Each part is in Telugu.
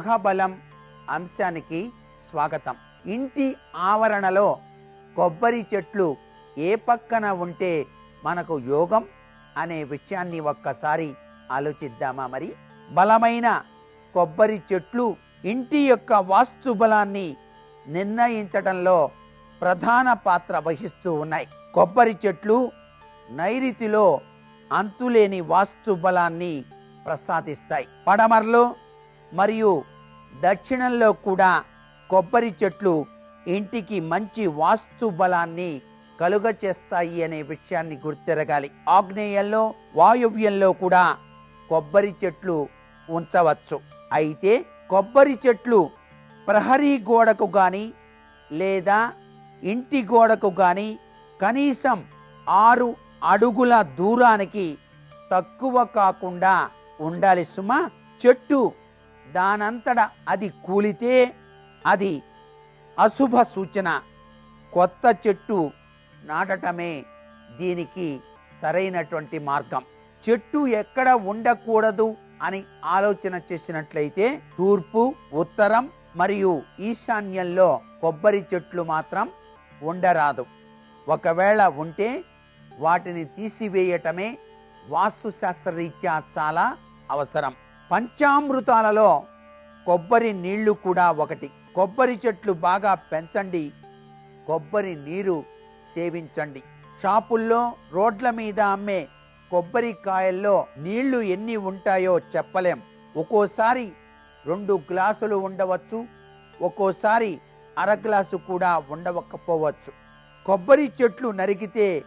గృహబలం అంశానికి స్వాగతం. ఇంటి ఆవరణలో కొబ్బరి చెట్లు ఏ పక్కన ఉంటే మనకు యోగం అనే విషయాన్ని ఒక్కసారి ఆలోచిద్దామా మరి? బలమైన కొబ్బరి చెట్లు ఇంటి యొక్క వాస్తు బలాన్ని నిర్ణయించడంలో ప్రధాన పాత్ర వహిస్తూ ఉన్నాయి. కొబ్బరి చెట్లు నైరుతిలో అంతులేని వాస్తు బలాన్ని ప్రసాదిస్తాయి. పడమరలో మరియు దక్షిణంలో కూడా కొబ్బరి చెట్లు ఇంటికి మంచి వాస్తు బలాన్ని కలుగ చేస్తాయి అనే విషయాన్ని గుర్తెరగాలి. ఆగ్నేయంలో వాయువ్యంలో కూడా కొబ్బరి చెట్లు ఉంచవచ్చు. అయితే కొబ్బరి చెట్లు ప్రహరీ గోడకు కానీ లేదా ఇంటి గోడకు కానీ కనీసం ఆరు అడుగుల దూరానికి తక్కువ కాకుండా ఉండాలి సుమా. చెట్టు దానంతట అది కూలితే అది అశుభ సూచన. కొత్త చెట్టు నాటటమే దీనికి సరైనటువంటి మార్గం. చెట్టు ఎక్కడ ఉండకూడదు అని ఆలోచన చేసినట్లయితే తూర్పు ఉత్తరం మరియు ఈశాన్యంలో కొబ్బరి చెట్లు మాత్రం ఉండరాదు. ఒకవేళ ఉంటే వాటిని తీసివేయటమే వాస్తుశాస్త్రరీత్యా చాలా అవసరం. పంచామృతాలలో కొబ్బరి నీళ్ళు కూడా ఒకటి. కొబ్బరి చెట్లు బాగా పెంచండి. కొబ్బరి నీరు సేవించండి. షాపుల్లో రోడ్ల మీద అమ్మే కొబ్బరికాయల్లో నీళ్ళు ఎన్ని ఉంటాయో చెప్పలేం. ఒక్కోసారి రెండు గ్లాసులు ఉండవచ్చు. ఒక్కోసారి అర గ్లాసు కూడా ఉండవకపోవచ్చు కొబ్బరి చెట్లు నరికితే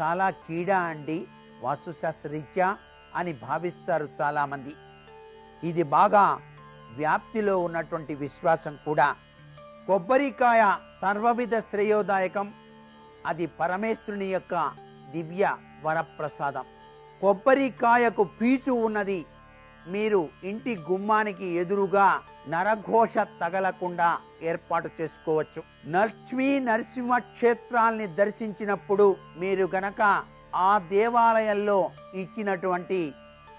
చాలా కీడా అండి వాస్తుశాస్త్రరీత్యా అని భావిస్తారు చాలామంది. ఇది బాగా వ్యాప్తిలో ఉన్నటువంటి విశ్వాసం కూడా. కొబ్బరికాయ సర్వవిధ శ్రేయోదాయకం. అది పరమేశ్వరుని యొక్క దివ్య వరప్రసాదం. కొబ్బరికాయకు పీచు ఉన్నది. మీరు ఇంటి గుమ్మానికి ఎదురుగా నరఘోష తగలకుండా ఏర్పాటు చేసుకోవచ్చు. లక్ష్మీ నరసింహ క్షేత్రాల్ని దర్శించినప్పుడు మీరు గనక ఆ దేవాలయంలో ఇచ్చినటువంటి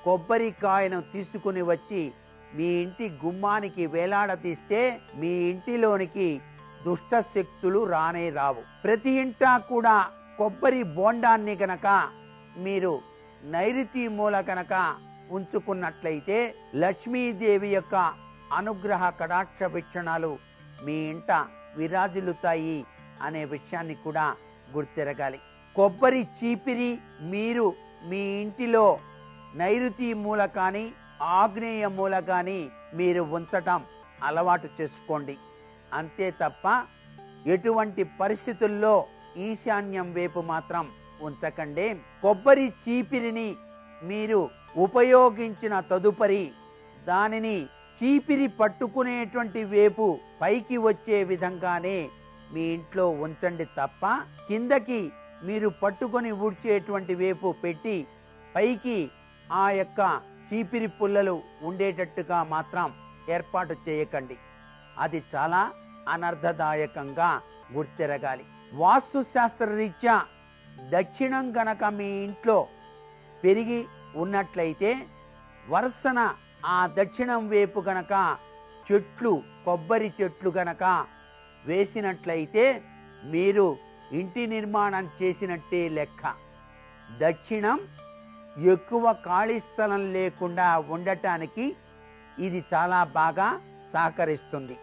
కొబ్బరికాయను తీసుకుని వచ్చి మీ ఇంటి గుమ్మానికి వేలాడదీస్తే మీ ఇంటిలోనికి దుష్ట శక్తులు రానే రావు. ప్రతి ఇంటా కూడా కొబ్బరి బోండాన్ని గనక మీరు నైరుతి మూల కనుక ఉంచుకున్నట్లయితే లక్ష్మీదేవి యొక్క అనుగ్రహ కటాక్ష వీక్షణాలు మీ ఇంట విరాజిల్లుతాయి అనే విషయాన్ని కూడా గుర్తెరగాలి. కొబ్బరి చీపిరి మీరు మీ ఇంటిలో నైరుతి మూల కానీ ఆగ్నేయ మూల కానీ మీరు ఉంచటం అలవాటు చేసుకోండి. అంతే తప్ప ఎటువంటి పరిస్థితుల్లో ఈశాన్యం వైపు మాత్రం ఉంచకండి. కొబ్బరి చీపిరిని మీరు ఉపయోగించిన తదుపరి దానిని చీపిరి పట్టుకునేటువంటి వేపు పైకి వచ్చే విధంగానే మీ ఇంట్లో ఉంచండి తప్ప కిందకి మీరు పట్టుకొని ఊడ్చేటువంటి వేపు పెట్టి పైకి ఆ యొక్క చీపిరి పుల్లలు ఉండేటట్టుగా మాత్రం ఏర్పాటు చేయకండి. అది చాలా అనర్థదాయకంగా గుర్తెరగాలి. వాస్తుశాస్త్ర రీత్యా దక్షిణం గనక మీ ఇంట్లో పెరిగి ఉన్నట్లయితే వరుసన ఆ దక్షిణం వైపు గనక చెట్లు కొబ్బరి చెట్లు గనక వేసినట్లయితే మీరు ఇంటి నిర్మాణం చేసినట్టే లెక్క. దక్షిణం ఎక్కువ ఖాళీ స్థలం లేకుండా ఉండటానికి ఇది చాలా బాగా సహకరిస్తుంది.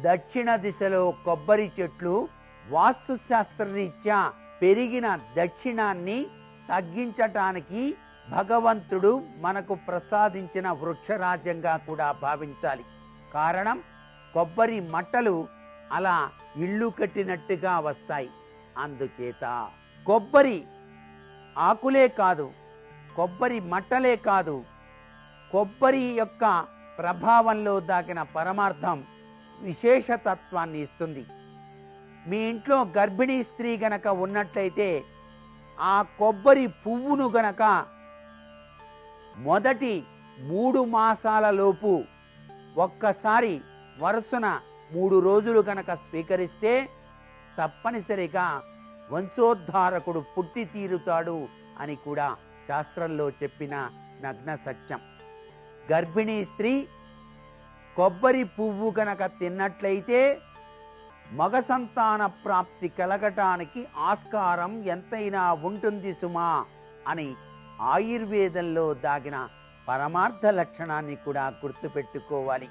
దక్షిణ దిశలో కొబ్బరి చెట్లు వాస్తుశాస్త్రరీత్యా పెరిగిన దక్షిణాన్ని తగ్గించటానికి భగవంతుడు మనకు ప్రసాదించిన వృక్షరాజ్యంగా కూడా భావించాలి. కారణం కొబ్బరి మట్టలు అలా ఇల్లు కట్టినట్టుగా వస్తాయి. అందుచేత కొబ్బరి ఆకులే కాదు కొబ్బరి మట్టలే కాదు కొబ్బరి యొక్క ప్రభావంలో దాగిన పరమార్థం విశేషతత్వాన్ని ఇస్తుంది. మీ ఇంట్లో గర్భిణీ స్త్రీ గనక ఉన్నట్లయితే ఆ కొబ్బరి పువ్వును గనక మొదటి మూడు మాసాలలోపు ఒక్కసారి వరుసన మూడు రోజులు గనక స్వీకరిస్తే తప్పనిసరిగా వంశోద్ధారకుడు పుట్టి తీరుతాడు అని కూడా శాస్త్రంలో చెప్పిన నగ్న సత్యం. గర్భిణీ స్త్రీ కొబ్బరి పువ్వు గనక తిన్నట్లయితే మగ సంతాన ప్రాప్తి కలగటానికి ఆస్కారం ఎంతైనా ఉంటుంది సుమా అని ఆయుర్వేదంలో దాగిన పరమార్థ లక్షణాన్ని కూడా గుర్తుపెట్టుకోవాలి.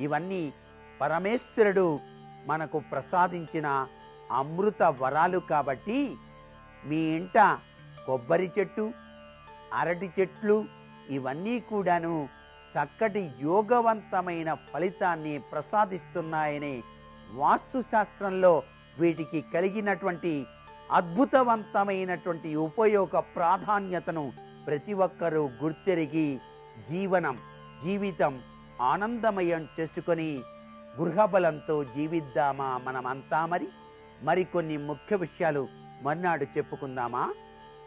ఇవన్నీ పరమేశ్వరుడు మనకు ప్రసాదించిన అమృత వరాలు కాబట్టి మీ ఇంట కొబ్బరి చెట్టు అరటి చెట్లు ఇవన్నీ కూడాను చక్కటి యోగవంతమైన ఫలితాన్ని ప్రసాదిస్తున్నాయని వాస్తుశాస్త్రంలో వీటికి కలిగినటువంటి అద్భుతవంతమైనటువంటి ఉపయోగ ప్రాధాన్యతను ప్రతి ఒక్కరూ గుర్తెరిగి జీవనం జీవితం ఆనందమయం చేసుకొని గృహబలంతో జీవిద్దామా మనమంతా మరి? మరికొన్ని ముఖ్య విషయాలు మర్నాడు చెప్పుకుందామా?